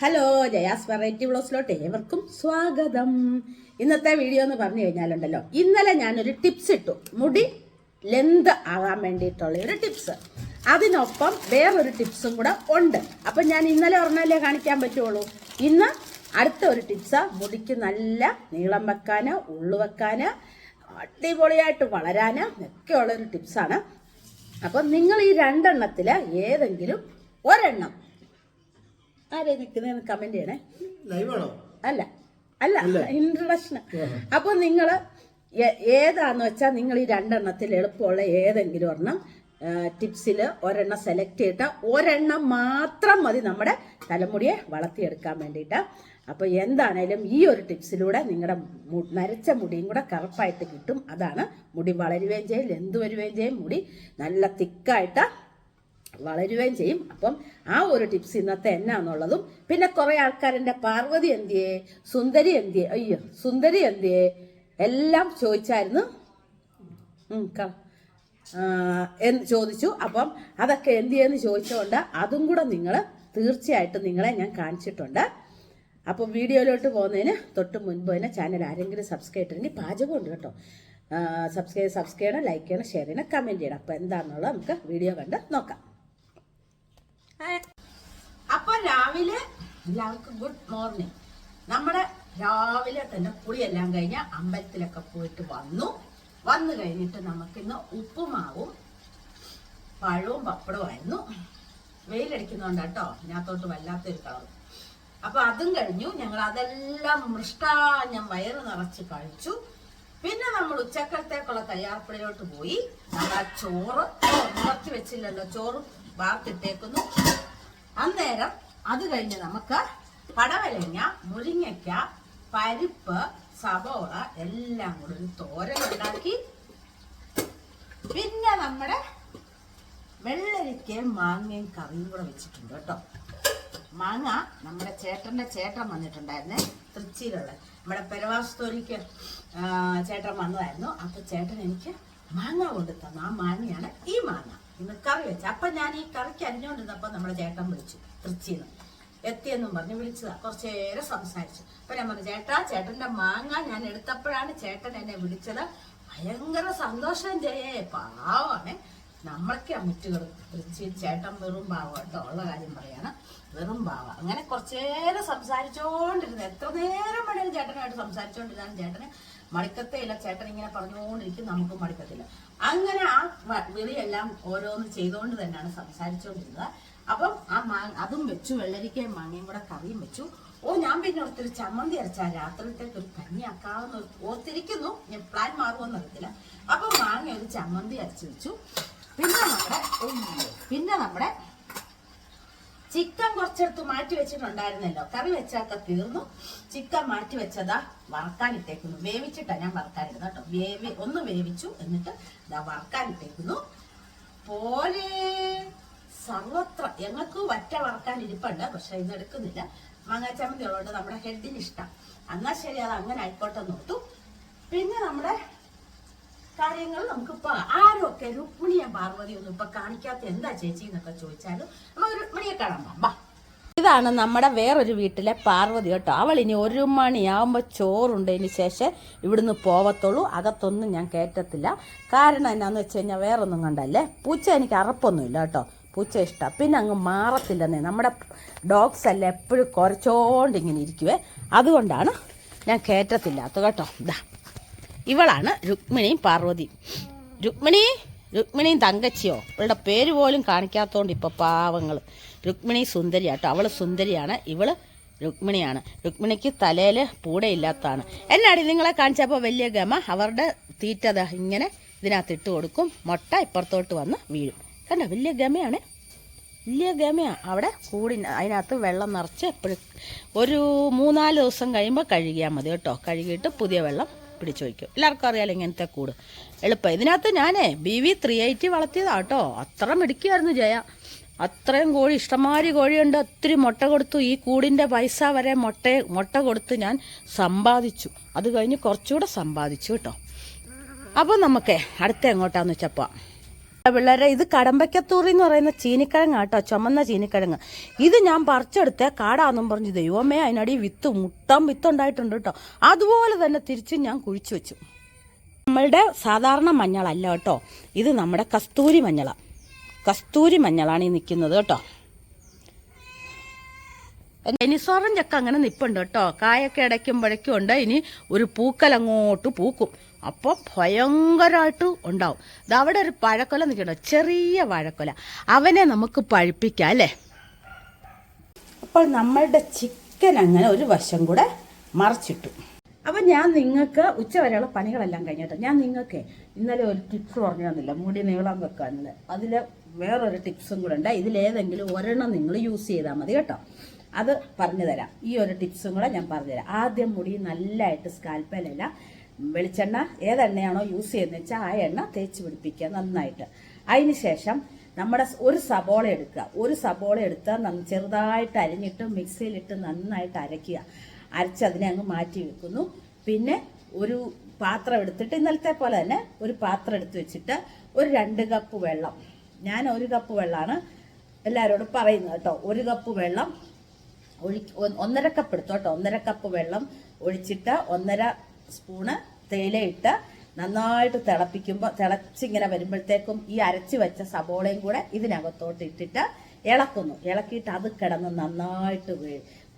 Hello Jaya's variety വ്ളോസിലോട്ട് ഏവർക്കും സ്വാഗതം. ഇന്നത്തെ വീഡിയോ എന്ന് പറഞ്ഞു കഴിഞ്ഞാലുണ്ടല്ലോ ഇന്നലെ ഞാനൊരു ടിപ്സ് ഇട്ടു. മുടി ലെന്ത് ആകാൻ വേണ്ടിയിട്ടുള്ള ഒരു ടിപ്സ്. അതിനൊപ്പം വേറൊരു ടിപ്സും കൂടെ ഉണ്ട്. അപ്പം ഞാൻ ഇന്നലെ ഒരെണ്ണല്ലേ കാണിക്കാൻ പറ്റുള്ളൂ? ഇന്ന് അടുത്ത ഒരു ടിപ്സ് മുടിക്ക് നല്ല നീളം വെക്കാന് ഉള്ളു വെക്കാന് അടിപൊളിയായിട്ട് വളരാന് ഒക്കെയുള്ള ഒരു ടിപ്സാണ്. അപ്പം നിങ്ങൾ ഈ രണ്ടെണ്ണത്തിൽ ഏതെങ്കിലും ഒരെണ്ണം ആരെ നിൽക്കുന്നതെന്ന് കമന്റ് ചെയ്യണേ. ലൈവാണോ അല്ല അല്ല ഇൻട്രഡക്ഷൻ അപ്പൊ നിങ്ങൾ ഏതാന്ന് വെച്ചാൽ നിങ്ങൾ ഈ രണ്ടെണ്ണത്തിൽ എളുപ്പമുള്ള ഏതെങ്കിലും ഒരെണ്ണം ടിപ്സിൽ ഒരെണ്ണം സെലക്ട് ചെയ്തിട്ട് ഒരെണ്ണം മാത്രം മതി നമ്മുടെ തലമുടിയെ വളർത്തിയെടുക്കാൻ വേണ്ടിയിട്ട്. അപ്പോൾ എന്താണേലും ഈ ഒരു ടിപ്സിലൂടെ നിങ്ങളുടെ നരച്ച മുടിയും കൂടെ കറുപ്പായിട്ട് കിട്ടും. അതാണ് മുടി വളരുകയും ചെയ്യും ലെന്ത് വരുകയും ചെയ്യും. മുടി നല്ല തിക്കായിട്ട് വളരുകയും ചെയ്യും. അപ്പം ആ ഒരു ടിപ്സ് ഇന്നത്തെ എന്നാന്നുള്ളതും പിന്നെ കുറെ ആൾക്കാരെ പാർവതി എന്തിയെ സുന്ദരി എന്തിയെ അയ്യോ സുന്ദരി എന്തിയെ എല്ലാം ചോദിച്ചായിരുന്നു. എന്ന് ചോദിച്ചു. അപ്പം അതൊക്കെ എന്തിയെന്ന് ചോദിച്ചുകൊണ്ട് അതും കൂടെ നിങ്ങൾ തീർച്ചയായിട്ടും നിങ്ങളെ ഞാൻ കാണിച്ചിട്ടുണ്ട്. അപ്പോൾ വീഡിയോയിലോട്ട് പോകുന്നതിന് തൊട്ട് മുൻപ് തന്നെ ചാനൽ ആരെങ്കിലും സബ്സ്ക്രൈബ് ചെയ്തിട്ടുണ്ടെങ്കിൽ പാചകമുണ്ട് കേട്ടോ. സബ്സ്ക്രൈബ് സബ്സ്ക്രൈബ് ചെയ്യണം ലൈക്ക് ചെയ്യണം ഷെയർ ചെയ്യണം കമന്റ് ചെയ്യണം. അപ്പോൾ എന്താണെന്നുള്ളത് നമുക്ക് വീഡിയോ കണ്ട് നോക്കാം. അപ്പൊ രാവിലെ എല്ലാവർക്കും ഗുഡ് മോർണിംഗ് നമ്മുടെ രാവിലെ തന്നെ കുളിയെല്ലാം കഴിഞ്ഞ് അമ്പലത്തിലൊക്കെ പോയിട്ട് വന്നു. വന്നു കഴിഞ്ഞിട്ട് നമുക്കിന്ന് ഉപ്പുമാവും പഴവും പപ്പടവുമായിരുന്നു വെയിലടിക്കുന്നുണ്ട് കേട്ടോ ഇതിനകത്തോട്ട് വല്ലാത്തൊരു കളർ അപ്പൊ അതും കഴിഞ്ഞു. ഞങ്ങൾ അതെല്ലാം മൃഷ്ടാഞ്ഞം വയറ് നിറച്ച് കഴിച്ചു. പിന്നെ നമ്മൾ ഉച്ചക്കലത്തേക്കുള്ള തയ്യാറെടുപ്പിലോട്ട് പോയി. നമ്മുടെ ചോറ് ഓ നിറച്ച് വെച്ചില്ലല്ലോ ചോറ്. വാർത്തിട്ടേക്കുന്നു. അന്നേരം അത് കഴിഞ്ഞ് നമുക്ക് പടവലങ്ങ മുരിങ്ങയ്ക്ക പരിപ്പ് സവോള എല്ലാം കൂടെ ഒരു തോരൻ ഉണ്ടാക്കി പിന്നെ നമ്മുടെ വെള്ളരിക്കയും മാങ്ങയും കറിയും കൂടെ വെച്ചിട്ടുണ്ട് കേട്ടോ. മാങ്ങ നമ്മുടെ ചേട്ടന്റെ ചേട്ടൻ വന്നിട്ടുണ്ടായിരുന്നേ തൃച്ചിയിലുള്ള നമ്മുടെ പെരവാസ്തോരിക്ക് ചേട്ടൻ വന്നതായിരുന്നു. അപ്പൊ ചേട്ടൻ എനിക്ക് മാങ്ങ കൊണ്ട് തന്നു ആ മാങ്ങയാണ് ഈ മാങ്ങ. കറി വെച്ച. അപ്പൊ ഞാൻ ഈ കറിക്ക് അരിഞ്ഞുകൊണ്ടിരുന്നപ്പോ നമ്മുടെ ചേട്ടൻ വിളിച്ചു. തൃച്ചിന്ന്. എത്തിയെന്നും പറഞ്ഞ് വിളിച്ചതാ. കുറച്ചേരെ സംസാരിച്ചു. അപ്പൊ ഞാൻ പറഞ്ഞു ചേട്ടാ ചേട്ടന്റെ മാങ്ങ ഞാൻ എടുത്തപ്പോഴാണ് ചേട്ടൻ എന്നെ വിളിച്ചത്. ഭയങ്കര സന്തോഷം ചെയ്യേ പാവാണ്. നമ്മളൊക്കെ ആ മുറ്റുകൾ തൃച്ചി ചേട്ടൻ വെറും പാവ കേട്ടോ. ഉള്ള കാര്യം പറയാണ്. വെറും പാവ. അങ്ങനെ കുറച്ചേരം സംസാരിച്ചോണ്ടിരുന്നു. എത്ര നേരം വേണേലും ചേട്ടനായിട്ട് സംസാരിച്ചോണ്ടിരുന്നാലും ചേട്ടന് മടിക്കത്തേയില്ല. ചേട്ടൻ ഇങ്ങനെ പറഞ്ഞുകൊണ്ടിരിക്കും നമുക്ക് മടുക്കത്തില്ല. അങ്ങനെ ആ വിളിയെല്ലാം ഓരോന്ന് ചെയ്തുകൊണ്ട് തന്നെയാണ് സംസാരിച്ചുകൊണ്ടിരുന്നത് അപ്പം ആ മാ അതും വെച്ചു വെള്ളരിക്കയും മാങ്ങയും കൂടെ കറിയും വെച്ചു. ഓ ഞാൻ പിന്നെ ഒത്തിരി ചമ്മന്തി അരച്ചാൽ രാത്രിത്തേക്ക് ഒരു കഞ്ഞി ആക്കാമെന്ന് ഓർത്തിരിക്കുന്നു ഞാൻ പ്ലാൻ മാറുമെന്ന് അറിയത്തില്ല. അപ്പം മാങ്ങ ഒരു ചമ്മന്തി അരച്ചു വെച്ചു. പിന്നെ നമ്മുടെ പിന്നെ നമ്മുടെ ചിക്കൻ കുറച്ചെടുത്ത് മാറ്റി വെച്ചിട്ടുണ്ടായിരുന്നല്ലോ. കറി വെച്ചൊക്കെ തീർന്നു. ചിക്കൻ മാറ്റി വെച്ചതാ വറക്കാനിട്ടേക്കുന്നു വേവിച്ചിട്ടാ ഞാൻ വറക്കാനിരുന്നത് കേട്ടോ. വേവി ഒന്ന് വേവിച്ചു എന്നിട്ട് ഇതാ വറക്കാനിട്ടേക്കുന്നു പോലെ സർവത്ര. ഞങ്ങൾക്ക് വറ്റ വറക്കാൻ ഇരിപ്പുണ്ട് പക്ഷെ ഇന്ന് എടുക്കുന്നില്ല ഉള്ളതുകൊണ്ട് നമ്മുടെ ഹെഡിന് ഇഷ്ടം. എന്നാ ശരി അത് അങ്ങനെ ആയിക്കോട്ടെ നമ്മുടെ കാര്യങ്ങൾ നമുക്കിപ്പോ ആരൊക്കെ രുക്മിണിയും പാർവതി ഒന്നും ഇപ്പൊ കാണിക്കാത്ത എന്താ ചേച്ചി എന്നൊക്കെ ചോദിച്ചാലും നമുക്ക് രുക്മിണിയെ കാണാൻ പോകാം ഇതാണ് നമ്മുടെ വേറൊരു വീട്ടിലെ പാർവതി കേട്ടോ. അവൾ ഇനി ഒരു മണിയാവുമ്പോൾ ചോറുണ്ടതിന് ശേഷം ഇവിടുന്ന് പോവത്തുള്ളൂ. അകത്തൊന്നും ഞാൻ കയറ്റത്തില്ല. കാരണം എന്നാന്ന് വെച്ച് കഴിഞ്ഞാൽ വേറൊന്നും കണ്ടല്ലേ? പൂച്ച എനിക്ക് അറപ്പൊന്നുമില്ല കേട്ടോ. പൂച്ച ഇഷ്ടമാണ് പിന്നെ അങ്ങ് മാറത്തില്ലെന്നേ നമ്മുടെ ഡോഗ്സ് അല്ല എപ്പോഴും കുറച്ചോണ്ട് ഇങ്ങനെ ഇരിക്കുവേ. അതുകൊണ്ടാണ് ഞാൻ കയറ്റത്തില്ലാത്ത കേട്ടോ. ഇതാ ഇവളാണ് രുക്മിണിയും പാർവതി രുക്മിണി രുക്മിണിയും തങ്കച്ചിയോ? ഇവളുടെ പേര് പോലും കാണിക്കാത്തോണ്ട് ഇപ്പൊ പാവങ്ങൾ രുക്മിണി സുന്ദരിയാട്ടോ അവൾ സുന്ദരിയാണ് ഇവൾ രുക്മിണിയാണ്. രുക്മിണിക്ക് തലയിൽ പൂടയില്ലാത്തതാണ് എന്നാടി നിങ്ങളെ കാണിച്ചപ്പോൾ വലിയ ഗമ? അവരുടെ തീറ്റത ഇങ്ങനെ ഇതിനകത്ത് ഇട്ട് കൊടുക്കും. മുട്ട ഇപ്പുറത്തോട്ട് വന്ന് വീഴും. കണ്ടോ? വലിയ ഗമയാണ്. വലിയ ഗമയാണ് അവിടെ കൂടി അതിനകത്ത് വെള്ളം നിറച്ച് എപ്പോഴും ഒരു മൂന്നാൽ ദിവസം കഴിയുമ്പോൾ കഴുകിയാൽ മതി കേട്ടോ. കഴുകിയിട്ട് പുതിയ വെള്ളം പിടിച്ചു വയ്ക്കും എല്ലാവർക്കും അറിയാലോ ഇങ്ങനത്തെ കൂട്. എളുപ്പം. ഇതിനകത്ത് ഞാനേ ബി വി ത്രീ എയ്റ്റി വളർത്തിയതാ കേട്ടോ അത്ര മിടുക്കിയായിരുന്നു ജയ. അത്രയും കോഴി ഇഷ്ടമാരി കോഴിയുണ്ട്. ഒത്തിരി മുട്ട കൊടുത്തു. ഈ കൂടിന്റെ പൈസ വരെ മുട്ട മുട്ട കൊടുത്ത് ഞാൻ സമ്പാദിച്ചു. അത് കഴിഞ്ഞ് കുറച്ചുകൂടെ സമ്പാദിച്ചു കേട്ടോ. അപ്പോൾ നമുക്ക് അടുത്ത എങ്ങോട്ടാന്ന് വെച്ചപ്പോൾ പിള്ളേരെ ഇത് കടമ്പക്കത്തൂറി എന്ന് പറയുന്ന ചീനിക്കിഴങ്ങ് കേട്ടോ ചുമന്ന ചീനിക്കിഴങ്ങ്. ഇത് ഞാൻ പറിച്ചെടുത്ത കാടാന്നും പറഞ്ഞു ദൈവമേ അതിനടി വിത്ത് മുട്ടം വിത്തുണ്ടായിട്ടുണ്ട് കേട്ടോ. അതുപോലെ തന്നെ തിരിച്ച് ഞാൻ കുഴിച്ചു വെച്ചു. നമ്മളുടെ സാധാരണ മഞ്ഞളല്ല കേട്ടോ ഇത് നമ്മുടെ കസ്തൂരി മഞ്ഞള. കസ്തൂരി മഞ്ഞളാണ് ഈ നിൽക്കുന്നത് കേട്ടോ. എനിസോറഞ്ചൊക്കെ അങ്ങനെ നിപ്പുണ്ട് കേട്ടോ കായൊക്കെ ഇടയ്ക്കുമ്പോഴേക്കും ഉണ്ട് ഇനി ഒരു പൂക്കലങ്ങോട്ട് പൂക്കും. അപ്പോൾ ഭയങ്കരമായിട്ട് ഉണ്ടാവും. ഇത് അവിടെ ഒരു പഴക്കൊല നിൽക്കണം ചെറിയ വാഴക്കൊല. അവനെ നമുക്ക് പഴുപ്പിക്കാം അല്ലേ? അപ്പോൾ നമ്മളുടെ ചിക്കൻ അങ്ങനെ ഒരു വശം കൂടെ മറച്ചിട്ടു. അപ്പം ഞാൻ നിങ്ങൾക്ക് ഉച്ചവരെയുള്ള പണികളെല്ലാം കഴിഞ്ഞിട്ട് ഞാൻ നിങ്ങൾക്ക് ഇന്നലെ ഒരു ടിപ്സ് പറഞ്ഞു തന്നില്ല. മുടി നീളം വെക്കാനുള്ള അതിൽ വേറൊരു ടിപ്സും കൂടെ ഉണ്ട്. ഇതിലേതെങ്കിലും ഒരെണ്ണം നിങ്ങൾ യൂസ് ചെയ്താൽ മതി കേട്ടോ. അത് പറഞ്ഞു തരാം ഈ ഒരു ടിപ്സും കൂടെ ഞാൻ പറഞ്ഞുതരാം. ആദ്യം മുടി നല്ലതായിട്ട് സ്കാൽപ്പലല്ല വെളിച്ചെണ്ണ ഏതെണ്ണയാണോ യൂസ് ചെയ്യുന്നത് വെച്ചാൽ ആ എണ്ണ തേച്ച് പിടിപ്പിക്കുക നന്നായിട്ട്. അതിന് ശേഷം നമ്മുടെ ഒരു സബോള എടുക്കുക. ഒരു സബോള എടുത്ത് ചെറുതായിട്ട് അരിഞ്ഞിട്ട് മിക്സിയിലിട്ട് നന്നായിട്ട് അരയ്ക്കുക അരച്ച് അതിനെ അങ്ങ് മാറ്റി വെക്കുന്നു. പിന്നെ ഒരു പാത്രം എടുത്തിട്ട് ഇന്നലത്തെ പോലെ തന്നെ ഒരു പാത്രം എടുത്ത് വെച്ചിട്ട് ഒരു രണ്ട് കപ്പ് വെള്ളം. ഞാൻ ഒരു കപ്പ് വെള്ളമാണ് എല്ലാവരോടും പറയുന്നത് കേട്ടോ. ഒരു കപ്പ് വെള്ളം ഒഴി ഒന്നര കപ്പ് എടുത്തോട്ടോ ഒന്നര കപ്പ് വെള്ളം ഒഴിച്ചിട്ട് ഒന്നര സ്പൂണ് തേയിലയിട്ട് നന്നായിട്ട് തിളപ്പിക്കുമ്പോൾ തിളച്ചിങ്ങനെ വരുമ്പോഴത്തേക്കും ഈ അരച്ച് വെച്ച സബോളയും കൂടെ ഇതിനകത്തോട്ട് ഇട്ടിട്ട് ഇളക്കുന്നു. ഇളക്കിയിട്ട് അത് കിടന്ന് നന്നായിട്ട്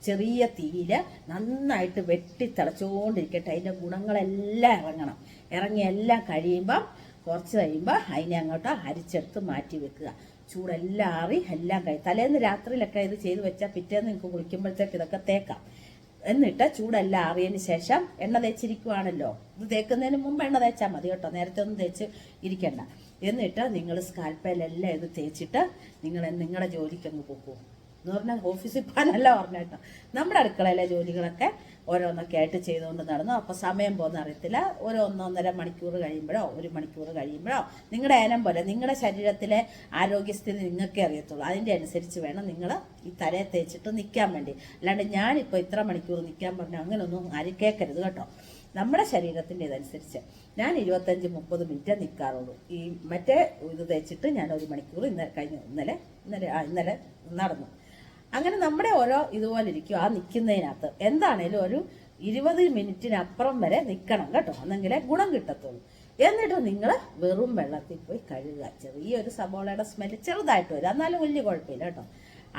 ചെറിയ തീയിൽ നന്നായിട്ട് വെട്ടി തിളച്ചുകൊണ്ടിരിക്കട്ടെ അതിന്റെ ഗുണങ്ങളെല്ലാം ഇറങ്ങണം. ഇറങ്ങി എല്ലാം കഴിയുമ്പം കുറച്ച് കഴിയുമ്പോൾ അതിനെ അങ്ങോട്ട് അരിച്ചെടുത്ത് മാറ്റി വെക്കുക. ചൂടെല്ലാം ആറി എല്ലാം കഴി തലേന്ന് രാത്രിയിലൊക്കെ ഇത് ചെയ്ത് വെച്ചാൽ പിറ്റേന്ന് നിങ്ങൾക്ക് കുളിക്കുമ്പോഴത്തേക്ക് ഇതൊക്കെ തേക്കാം. എന്നിട്ട് ചൂടെല്ലാം ആറിയതിന് ശേഷം എണ്ണ തേച്ചിരിക്കുവാണല്ലോ. ഇത് തേക്കുന്നതിന് മുമ്പ് എണ്ണ തേച്ചാൽ മതി കേട്ടോ. നേരത്തെ ഒന്നും തേച്ച് ഇരിക്കണ്ട. എന്നിട്ട് നിങ്ങൾ സ്കാൽപ്പയിലെല്ലാം ഇത് തേച്ചിട്ട് നിങ്ങൾ നിങ്ങളുടെ ജോലിക്കങ്ങ് പോക്കൂ. എന്ന് പറഞ്ഞാൽ ഓഫീസിൽ പോകാനല്ല പറഞ്ഞ കേട്ടോ. നമ്മുടെ അടുക്കളയിലെ ജോലികളൊക്കെ ഓരോന്നൊക്കെ ആയിട്ട് ചെയ്തുകൊണ്ട് നടന്നു. അപ്പോൾ സമയം പോകുന്ന അറിയത്തില്ല. ഒരു ഒന്നൊന്നര മണിക്കൂർ കഴിയുമ്പോഴോ ഒരു മണിക്കൂർ കഴിയുമ്പോഴോ നിങ്ങളുടെ ഏനം പോലെ നിങ്ങളുടെ ശരീരത്തിലെ ആരോഗ്യസ്ഥിതി നിങ്ങൾക്കേ അറിയത്തുള്ളൂ. അതിന്റെ അനുസരിച്ച് വേണം നിങ്ങൾ ഈ തലയെ തേച്ചിട്ട് നിൽക്കാൻ വേണ്ടി. അല്ലാണ്ട് ഞാനിപ്പോൾ ഇത്ര മണിക്കൂർ നിൽക്കാൻ പറഞ്ഞാൽ അങ്ങനെയൊന്നും ആരും കേൾക്കരുത് കേട്ടോ. നമ്മുടെ ശരീരത്തിന്റെ ഇതനുസരിച്ച് ഞാൻ ഇരുപത്തഞ്ച് മുപ്പത് മിനിറ്റ് നിൽക്കാറുള്ളൂ ഈ മറ്റേ ഇത് തേച്ചിട്ട് ഞാൻ ഒരു മണിക്കൂർ ഇന്നലെ കഴിഞ്ഞു ഇന്നലെ ഇന്നലെ ഇന്നലെ നടന്നു. അങ്ങനെ നമ്മുടെ ഓരോ ഇതുപോലെ ഇരിക്കും. ആ നിൽക്കുന്നതിനകത്ത് എന്താണേലും ഒരു ഇരുപത് മിനിറ്റിനപ്പുറം വരെ നിൽക്കണം കേട്ടോ. എന്നെങ്കിലേ ഗുണം കിട്ടത്തുള്ളൂ. എന്നിട്ട് നിങ്ങൾ വെറും വെള്ളത്തിൽ പോയി കഴുകുക. ചെറിയൊരു സബോളയുടെ സ്മെല്ല് ചെറുതായിട്ട് വരും. എന്നാലും വലിയ കുഴപ്പമില്ല കേട്ടോ.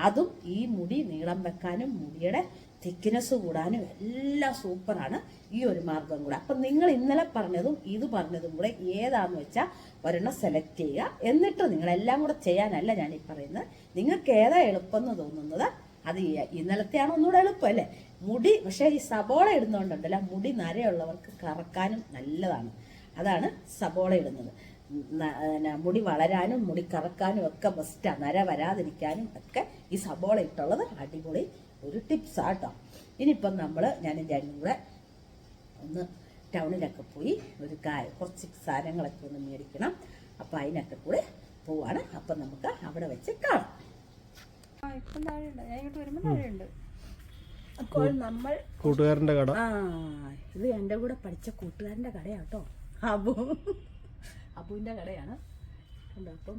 അതും ഈ മുടി നീളം വെക്കാനും മുടിയുടെ തിക്നെസ് കൂടാനും എല്ലാം സൂപ്പറാണ്. ഈ ഒരു മാർഗം കൂടെ. അപ്പം നിങ്ങൾ ഇന്നലെ പറഞ്ഞതും ഇത് പറഞ്ഞതും കൂടെ ഏതാന്ന് വെച്ചാൽ ഒരെണ്ണം സെലക്ട് ചെയ്യുക. എന്നിട്ട് നിങ്ങൾ എല്ലാം കൂടെ ചെയ്യാനല്ല ഞാൻ ഈ പറയുന്നത്. നിങ്ങൾക്ക് ഏതാ എളുപ്പമെന്ന് തോന്നുന്നത്? അത് ഇന്നലത്തെയാണ് ഒന്നുകൂടെ എളുപ്പം അല്ലേ? മുടി പക്ഷേ ഈ സബോള ഇടുന്നതുകൊണ്ടുണ്ടല്ലോ മുടി നരയുള്ളവർക്ക് കറക്കാനും നല്ലതാണ്. അതാണ് സബോള ഇടുന്നത്. മുടി വളരാനും മുടി കറക്കാനും ഒക്കെ ബെസ്റ്റാണ് നര വരാതിരിക്കാനും ഒക്കെ ഈ സബോള ഇട്ടുള്ളത് അടിപൊളി ഒരു ടിപ്സ് ആട്ടോ. ഇനിയിപ്പം നമ്മൾ ഞാൻ എന്റെ കൂടെ ഒന്ന് ടൗണിലൊക്കെ പോയി ഒരു കായ കുറച്ച് സാധനങ്ങളൊക്കെ ഒന്ന് മേടിക്കണം. അപ്പം അതിനൊക്കെ കൂടെ പോവാണ്. അപ്പം നമുക്ക് അവിടെ വെച്ച് കാണാം. അപ്പോൾ നമ്മൾ കൂട്ടുകാരന്റെ കട. ആ ഇത് എന്റെ കൂടെ പഠിച്ച കൂട്ടുകാരന്റെ കടയാട്ടോ കേട്ടോ. അബു. അബുവിന്റെ കടയാണ്. കണ്ടോ അപ്പം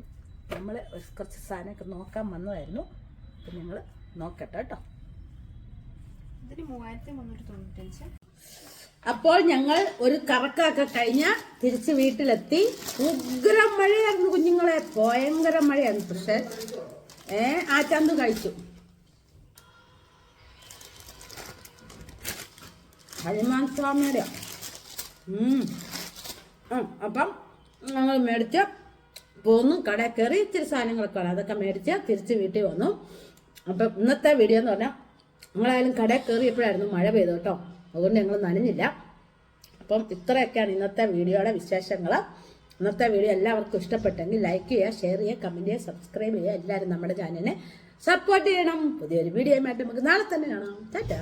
നമ്മൾ കുറച്ച് സാധനമൊക്കെ നോക്കാൻ വന്നതായിരുന്നു. അപ്പം ഞങ്ങൾ നോക്കട്ടെ കേട്ടോ. ഇതിന് മൂവായിരത്തി മുന്നൂറ്റി തൊണ്ണൂറ്റഞ്ച്. അപ്പോൾ ഞങ്ങൾ ഒരു കറക്കൊക്കെ കഴിഞ്ഞ തിരിച്ച് വീട്ടിലെത്തി. ഉഗ്രം മഴയായിരുന്നു കുഞ്ഞുങ്ങളെ. ഭയങ്കര മഴയായിരുന്നു പക്ഷെ. ഏ ആ ചന്തു കഴിച്ചു. ഹനുമാൻ സ്വാമിയുടെ. അപ്പം ഞങ്ങൾ മേടിച്ച് പോന്നു. കടയിൽ കയറി ഇച്ചിരി സാധനങ്ങളൊക്കെ അതൊക്കെ മേടിച്ച് തിരിച്ച് വീട്ടിൽ വന്നു. അപ്പം ഇന്നത്തെ വീഡിയോ എന്ന് പറഞ്ഞാൽ ഞങ്ങളായാലും കടയിൽ കയറിയപ്പോഴായിരുന്നു മഴ പെയ്തു കേട്ടോ. അതുകൊണ്ട് ഞങ്ങൾ നനഞ്ഞില്ല. അപ്പം ഇത്രയൊക്കെയാണ് ഇന്നത്തെ വീഡിയോയുടെ വിശേഷങ്ങൾ ഇന്നത്തെ വീഡിയോ എല്ലാവർക്കും ഇഷ്ടപ്പെട്ടെങ്കിൽ ലൈക്ക് ചെയ്യുക ഷെയർ ചെയ്യുക കമന്റ് ചെയ്യുക സബ്സ്ക്രൈബ് ചെയ്യുക. എല്ലാവരും നമ്മുടെ ചാനലിനെ സപ്പോർട്ട് ചെയ്യണം. പുതിയൊരു വീഡിയോയുമായിട്ട് നമുക്ക് നാളെ തന്നെ കാണാം. ടാറ്റാ.